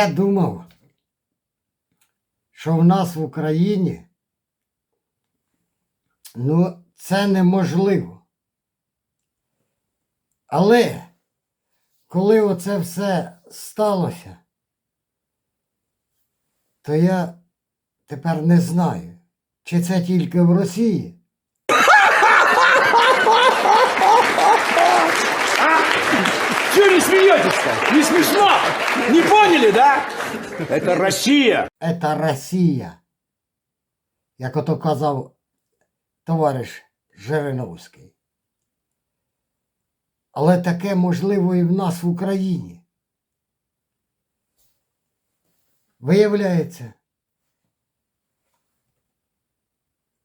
Я думав, що в нас в Україні ну, це неможливо. Але коли оце все сталося, то я тепер не знаю, чи це тільки в Росії. Чего не смеетесь-то? Не смешно? Не поняли, да? Это Россия. Це Росія. Як ото казав товариш Жириновський. Але таке можливо і в нас в Україні. Виявляється,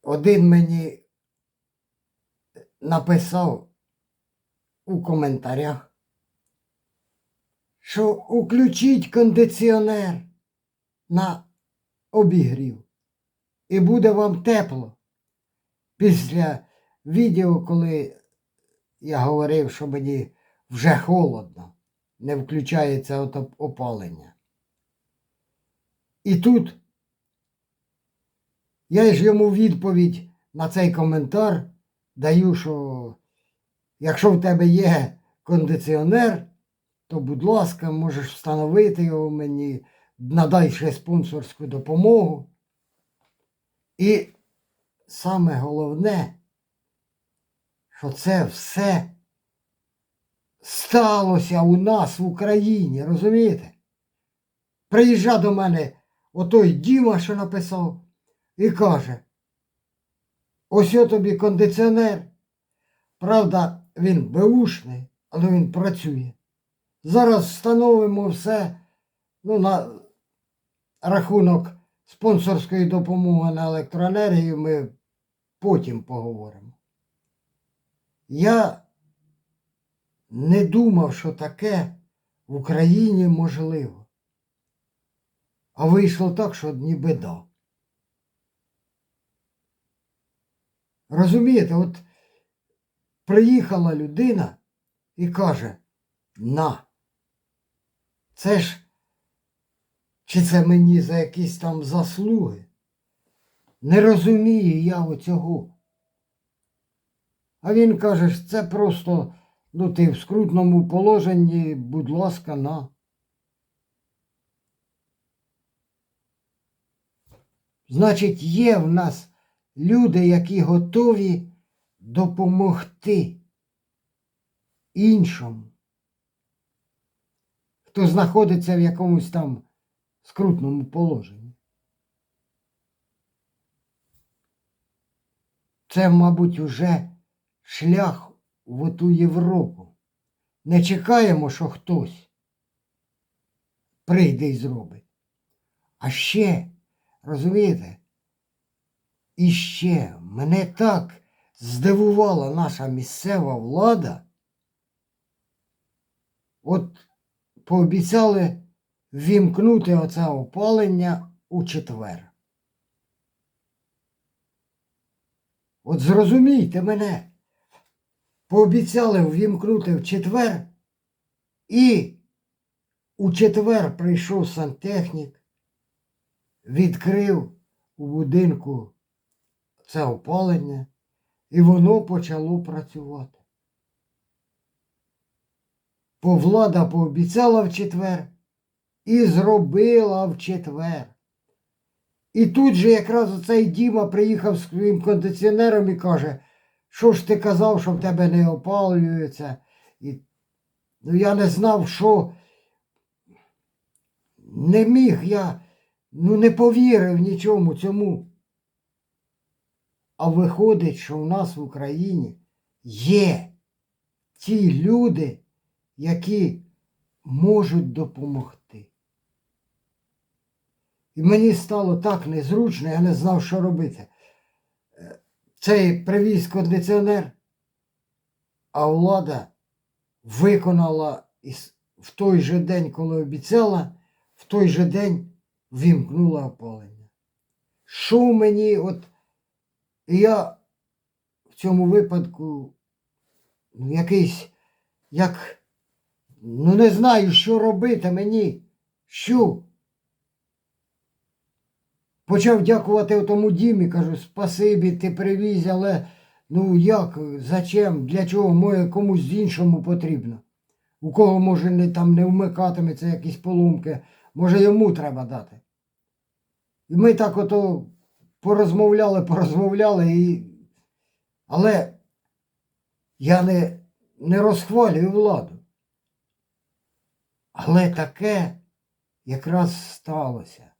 один мені написав у коментарях, що включіть кондиціонер на обігрів. І буде вам тепло. Після відео, коли я говорив, що мені вже холодно, не включається опалення. І тут я ж йому відповідь на цей коментар даю, що якщо в тебе є кондиціонер, то, будь ласка, можеш встановити його мені, надай ще спонсорську допомогу. І саме головне, що це все сталося у нас в Україні, розумієте? Приїжджа до мене отой Діма, що написав, і каже: ось я тобі кондиціонер. Правда, він беушний, але він працює. Зараз встановимо все ну, на рахунок спонсорської допомоги на електроенергію ми потім поговоримо. Я не думав, що таке в Україні можливо. А вийшло так, що ніби да. Розумієте, от приїхала людина і каже, на, це ж чи це мені за якісь там заслуги? Не розумію я оцього. А він каже, це просто, ну ти в скрутному положенні, будь ласка, на. Значить, є в нас люди, які готові допомогти іншому, хто знаходиться в якомусь там скрутному положенні. Це, мабуть, уже шлях в оту Європу. Не чекаємо, що хтось прийде і зробить. А ще, розумієте, і ще мене так здивувала наша місцева влада. От пообіцяли ввімкнути оце опалення у четвер. От зрозумійте мене, пообіцяли ввімкнути в четвер, і у четвер прийшов сантехнік, відкрив у будинку це опалення, і воно почало працювати. Бо влада пообіцяла в четвер і зробила в четвер. І тут же якраз оцей Діма приїхав з своїм кондиціонером і каже, що ж ти казав, що в тебе не опалюється. І, ну я не знав, що не міг я, ну не повірив нічому цьому. А виходить, що в нас в Україні є ті люди, які можуть допомогти. І мені стало так незручно, я не знав, що робити. Е, Цей привіз кондиціонер, а влада виконала в той же день, коли обіцяла, в той же день вімкнула опалення. Що мені, от я в цьому випадку ну, якийсь, як, ну не знаю, що робити мені. Що? Почав дякувати тому дімі, кажу, спасибі, ти привіз, але ну як, зачем, для чого, моє комусь іншому потрібно. У кого, може, не, там не вмикатиметься якісь поломки, може йому треба дати. І ми так ото порозмовляли, порозмовляли, і... але я не, не розхвалюю владу. Але таке якраз сталося.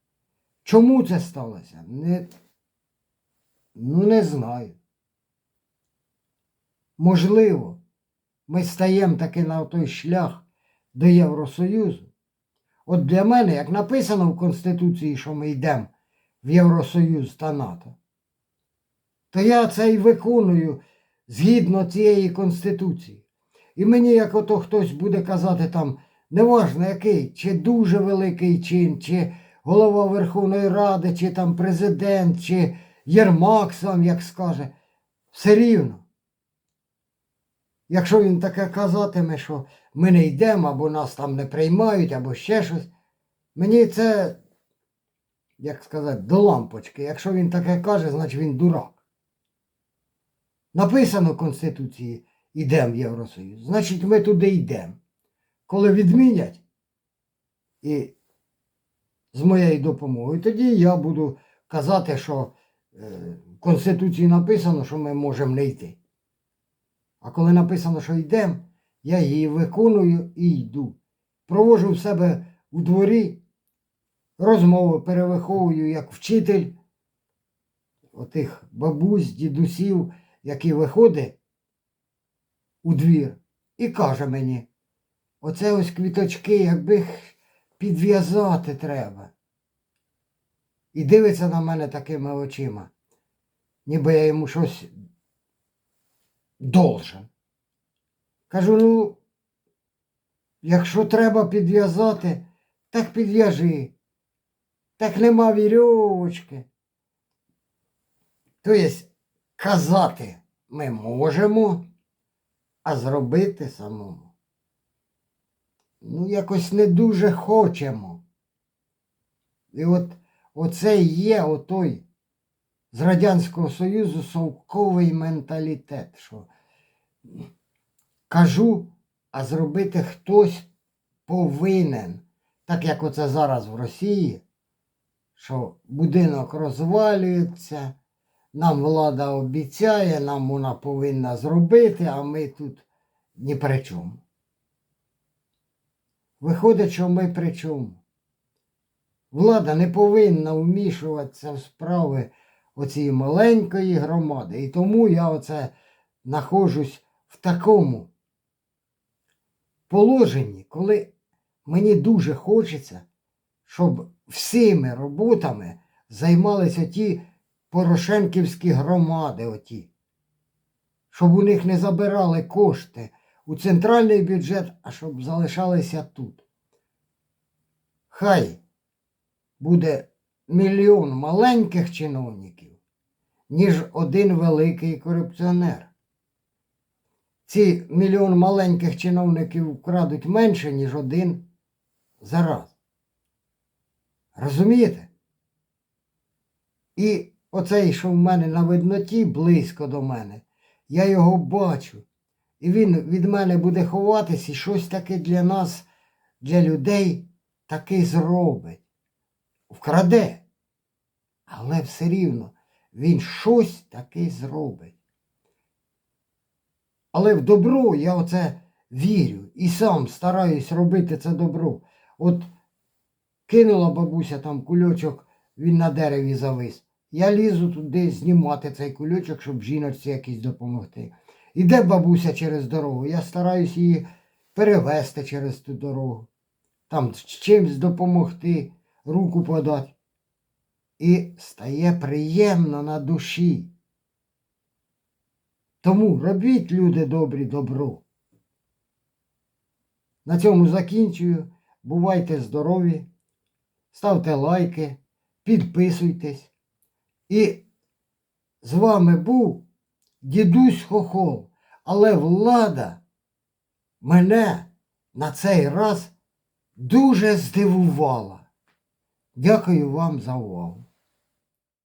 Чому це сталося? Не, ну, не знаю. Можливо, ми стаємо таки на той шлях до Євросоюзу. От для мене, як написано в Конституції, що ми йдемо в Євросоюз та НАТО, то я це і виконую згідно цієї Конституції. І мені, як ото хтось буде казати там, неважно який, чи дуже великий чин, чи голова Верховної Ради, чи там президент, чи Єрмак сам, як скаже, все рівно. Якщо він таке казатиме, що ми не йдемо, або нас там не приймають, або ще щось, мені це, як сказати, до лампочки. Якщо він таке каже, значить він дурак. Написано в Конституції йдемо в Євросоюз. Значить, ми туди йдемо. Коли відмінять і з моєю допомогою, тоді я буду казати, що е, в Конституції написано, що ми можемо не йти. А коли написано, що йдемо, я її виконую і йду. Провожу в себе у дворі, розмови перевиховую як вчитель отих бабусь, дідусів, які виходить у двір і каже мені, оце ось квіточки, якби їх підв'язати треба. І дивиться на мене такими очима, ніби я йому щось должен. Кажу, ну, якщо треба підв'язати, так підв'яжи. Так нема вірьовочки. Тобто, казати ми можемо, а зробити самому. Ну, якось не дуже хочемо. І от оце є отой з Радянського Союзу совковий менталітет, що кажу, а зробити хтось повинен. Так як оце зараз в Росії, що будинок розвалюється, нам влада обіцяє, нам вона повинна зробити, а ми тут ні при чому. Виходить, що ми при чому. Влада не повинна вмішуватися в справи оцієї маленької громади. І тому я оце знаходжусь в такому положенні, коли мені дуже хочеться, щоб всіми роботами займалися ті порошенківські громади оті. Щоб у них не забирали кошти у центральний бюджет, а щоб залишалися тут. Хай буде мільйон маленьких чиновників, ніж один великий корупціонер. Ці мільйон маленьких чиновників вкрадуть менше, ніж один зараз. Розумієте? І оцей, що в мене на видноті близько до мене, я його бачу. І він від мене буде ховатись і щось таке для нас, для людей, таки зробить. Вкраде. Але все рівно він щось таки зробить. Але в добро я оце вірю і сам стараюсь робити це добро. От кинула бабуся там кульочок, він на дереві завис. Я лізу туди знімати цей кульочок, щоб жіночці якійсь допомогти. Іде бабуся через дорогу. Я стараюсь її перевести через ту дорогу. Там чимсь допомогти, руку подати. І стає приємно на душі. Тому робіть, люди добрі, добро. На цьому закінчую. Бувайте здорові, ставте лайки, підписуйтесь. І з вами був дідусь Хохол. Але влада мене на цей раз дуже здивувала. Дякую вам за увагу.